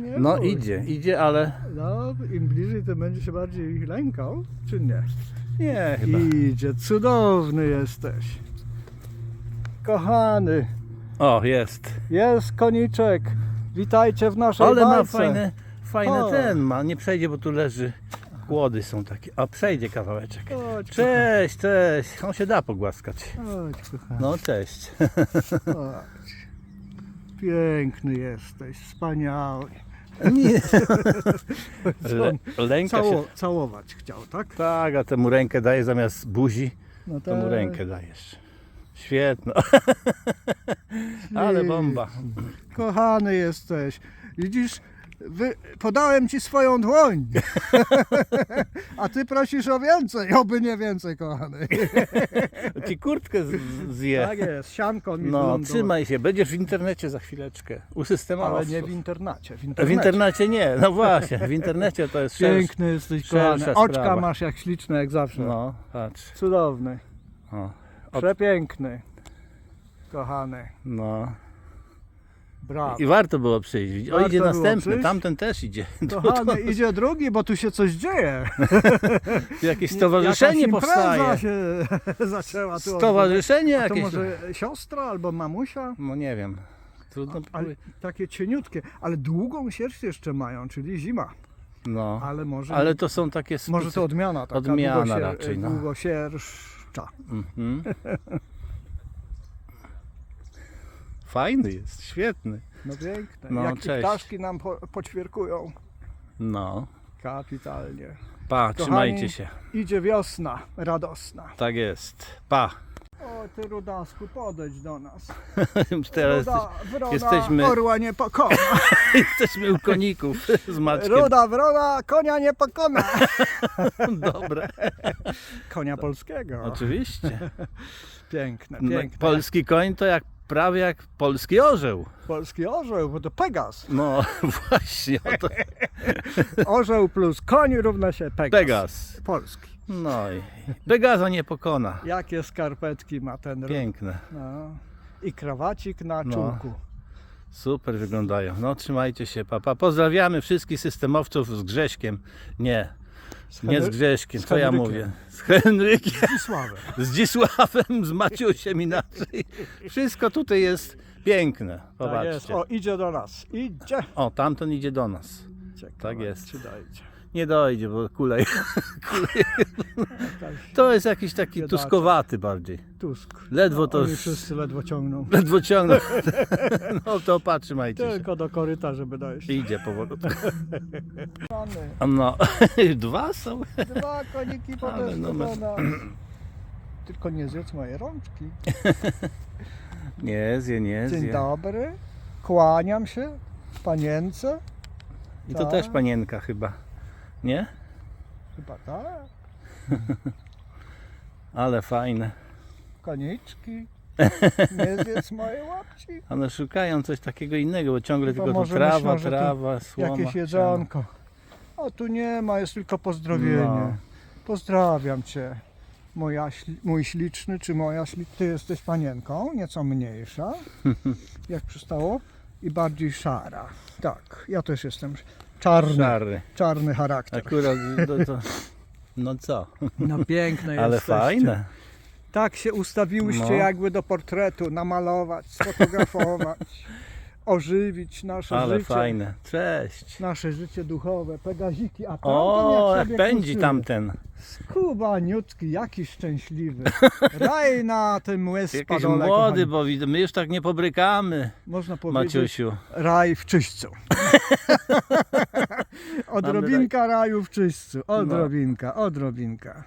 Nie No bój. idzie, idzie, ale No, im bliżej, tym będzie się bardziej lękał, czy nie? nie chyba. Idzie, cudowny jesteś. Kochany, O, jest. jest koniczek. Witajcie w naszej Ale ma bajce. fajne, fajne O. ten ma. Nie przejdzie, bo tu leży. Kłody są takie. A przejdzie kawałeczek. Chodź, Cześć, cześć. On się da pogłaskać. Chodź, kochany. No cześć. Chodź. Piękny jesteś, wspaniały. Nie. Le, lęka się. Cało, całować chciał, tak? Tak, a temu rękę daje zamiast buzi, No to mu tak. rękę dajesz. Świetno. Ale bomba. Kochany jesteś. Widzisz, wy, podałem ci swoją dłoń. A ty prosisz o więcej, oby nie więcej, kochany. Ci kurtkę z- zje. Tak jest, sianką mi No, wylądował. trzymaj się. Będziesz w internecie za chwileczkę. U systemowców. Ale nie w internacie. W W internecie. internecie nie, no właśnie, w internecie to jest szersze. Piękny jesteś, kochany. Oczka sprawa. masz jak śliczne, jak zawsze. No, patrz. Cudowny, O, Od- przepiękny. Kochany, no. Brawo. I warto było przyjść. O, Warto idzie następny, przyjść. tamten też idzie. Kochany, idzie drugi, bo tu się coś dzieje. jakieś stowarzyszenie powstaje. się zaczęła tu. Stowarzyszenie A to jakieś. może siostra albo mamusia? No nie wiem. Trudno Ale powiedzieć. takie cieniutkie, ale długą sierść jeszcze mają, czyli zima. No. Ale może, Ale to są takie może to odmiana taka Odmiana długosier- raczej, no. Długosierszcza. Mhm. Fajny jest, świetny. No piękne. No, Jak cześć. ptaszki nam po, poćwierkują. No. Kapitalnie. Pa, trzymajcie się. Idzie wiosna, radosna. Tak jest. Pa. O ty rudasku, podejdź do nas. Teraz Ruda, wroda, jesteśmy- orła nie pokona. jesteśmy u koników z Maćkiem. Ruda, wroda, konia nie pokona. Dobre. Konia polskiego. Oczywiście. Piękne, piękne. Polski koń to jak prawie jak polski orzeł. Polski orzeł, bo to Pegas. No właśnie, o to Orzeł plus koń równa się Pegas. Pegas. Polski. No i Pegaza nie pokona. Jakie skarpetki ma ten rób. Piękne. No. I krawacik na No. Super wyglądają. No trzymajcie się, papa. Pozdrawiamy wszystkich systemowców z Grześkiem. Nie, nie z Grześkiem, co ja mówię? Z Henrykiem, Sławę. z Dzisławem, z Maciusiem inaczej. Wszystko tutaj jest piękne. Tak jest. Popatrzcie. O, idzie do nas. Idzie. O, tamten idzie do nas. Ciekawe, Tak jest. Czy dojdzie. Nie dojdzie, bo kulej. Jakaś To jest jakiś taki Biedaczek. tuskowaty bardziej. Tusk. Ledwo to Oni wszyscy ledwo ciągną. ledwo ciągnął. No to patrzymajcie się. Tylko do koryta, żeby dojść. Idzie powolutku. Mamy No, dwa są. dwa koniki Ale podeszły numer. do nas. Tylko nie zjedz moje rączki. Nie zje, nie Dzień zje. dobry. Kłaniam się panience. I to Tak. też panienka chyba. Nie? Chyba tak. Ale fajne. Koniczki. Nie zjedz moje łapci. One szukają coś takiego innego, bo ciągle Chyba tylko tu może trawa, myślą, że to trawa, słoma. Jakieś jedzonko. A tu nie ma, jest tylko pozdrowienie. No. Pozdrawiam cię. Moja, śli- mój śliczny, czy moja śliczna. Ty jesteś panienką, nieco mniejsza, jak przystało, i bardziej szara. Tak, ja też jestem czarny, Szary. czarny charakter. Akurat to, to, no co? No piękne Ale jesteście. fajne. Tak się ustawiłyście No. jakby do portretu, namalować, sfotografować, ożywić nasze Ale życie. fajne. Cześć. Nasze życie duchowe, pegaziki, a tamten O, jak sobie pędzi krucyły. tamten. Skubaniutki, jaki szczęśliwy. Raj na tym łez Jakiś spadole, młody, kochani. bo widzę, my już tak nie pobrykamy, Można powiedzieć, Maciusiu. raj w czyśćcu. odrobinka raju w czyśćcu, odrobinka, odrobinka.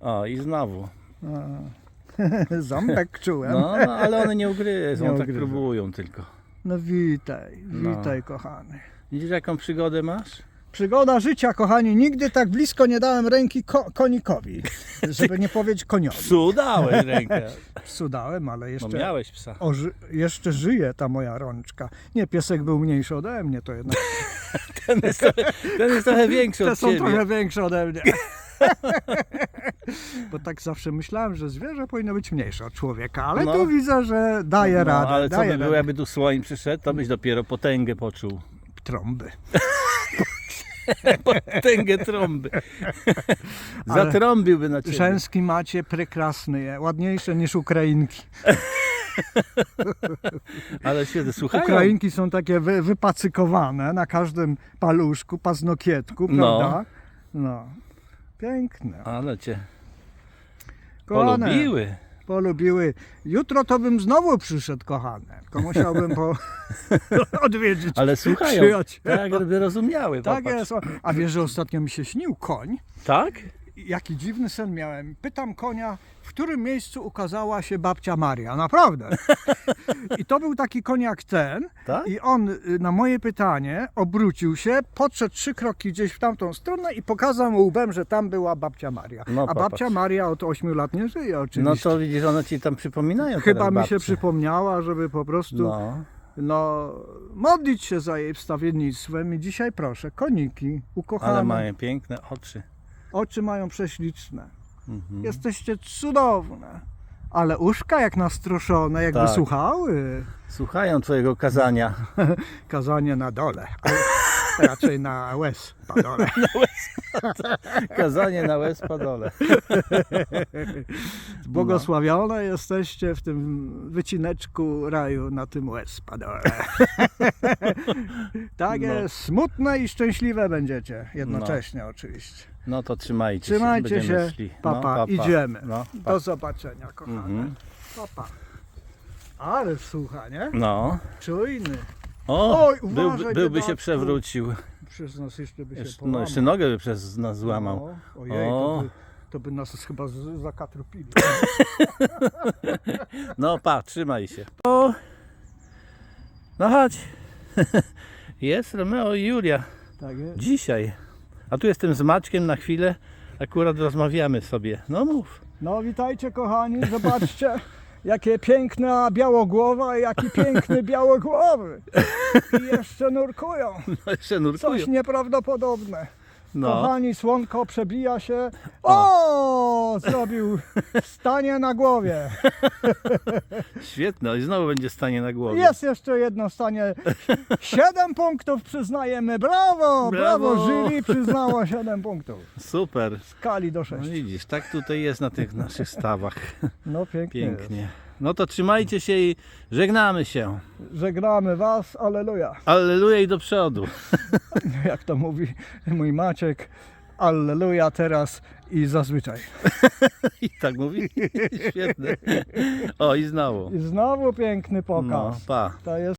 O, i znowu. A. Ząbek czułem. No. No, no ale one nie ugryzą, Nie tak ugryzą. próbują tylko. Witaj, No. witaj kochany. Widzisz jaką przygodę masz? Przygoda życia, kochani. Nigdy tak blisko nie dałem ręki ko- konikowi, żeby nie powiedzieć koniowi. Psu dałeś rękę. Psu dałem, ale No jeszcze, miałeś psa. ży- jeszcze żyje ta moja rączka. Nie, piesek był mniejszy ode mnie, to jednak. Ten jest trochę, ten jest trochę większy Te od są ciebie. trochę większe ode mnie. Bo tak zawsze myślałem, że zwierzę powinno być mniejsze od człowieka, ale No. tu widzę, że daje No, radę. ale co by było, jakby tu słoń przyszedł, to byś dopiero potęgę poczuł. trąby. Tęgę trąby. Zatrąbiłby na ciebie. Rzęski macie prekrasny, ładniejsze niż Ukrainki. Ale świetnie, słuchają. Ukrainki są takie wy, wypacykowane na każdym paluszku, paznokietku, No. prawda? No. Piękne. Ale cię Kochane, polubiły. polubiły. Jutro to bym znowu przyszedł, kochane. Tylko musiałbym po... odwiedzić Ale słuchają. przyjaciela. Tak jakby rozumiały. Tak popatrz. jest. A wiesz, że ostatnio mi się śnił koń? Tak? Jaki dziwny sen miałem. Pytam konia, w którym miejscu ukazała się babcia Maria. Naprawdę. I to był taki koń jak ten. Tak? I on y, na moje pytanie obrócił się, podszedł trzy kroki gdzieś w tamtą stronę i pokazał mu łbem, że tam była babcia Maria. No, A babcia Maria od 8 lat nie żyje No oczywiście. to widzisz, one ci tam przypominają Chyba mi się przypomniała, żeby po prostu no. No, modlić się za jej wstawiennictwem i dzisiaj proszę, koniki, ukochane, ale mają piękne oczy. Oczy mają prześliczne. Mhm. Jesteście cudowne. Ale uszka jak nastroszone, jakby Tak. słuchały. Słuchają twojego kazania. Kazanie na dole, raczej na łez na dole. Kazanie na łez padole. Błogosławione jesteście w tym wycineczku raju na tym łez padole. Tak No. jest, smutne i szczęśliwe będziecie jednocześnie oczywiście. No to trzymajcie, Trzymajcie się. Będziemy się. Papa, no, papa. idziemy. No. Do zobaczenia, kochane. Mhm. Papa. Ale słucha, nie? no. Czujny. O, Oj, uważaj, byłby, byłby się przewrócił. Przez nas jeszcze by się Jeszcze, połamał. no, jeszcze nogę by przez nas złamał. No, ojej, to O. by, to by nas chyba z- zakatrupili. No pa, trzymaj się. O. No chodź. Jest Romeo i Julia. Tak jest. Dzisiaj. A tu jestem z Maćkiem na chwilę. Akurat rozmawiamy sobie. No mów. No witajcie kochani, zobaczcie jakie piękna białogłowa i jaki piękny białogłowy. I jeszcze nurkują. No jeszcze nurkują. Coś nieprawdopodobne. No. Kochani, słonko przebija się. O! Zrobił stanie na głowie. Świetne. I znowu będzie stanie na głowie. Jest jeszcze jedno stanie. Siedem punktów przyznajemy. Brawo! Brawo! Brawo! Jury przyznało siedem punktów. Super. W skali do No sześciu. widzisz, tak tutaj jest na tych naszych stawach. No pięknie. Pięknie. No to trzymajcie się i żegnamy się. Żegnamy Was, aleluja. Alleluja i do przodu. Jak to mówi mój Maciek, alleluja teraz i zazwyczaj. I tak mówi. Świetne. O i znowu. I znowu piękny pokaz. No, pa. To jest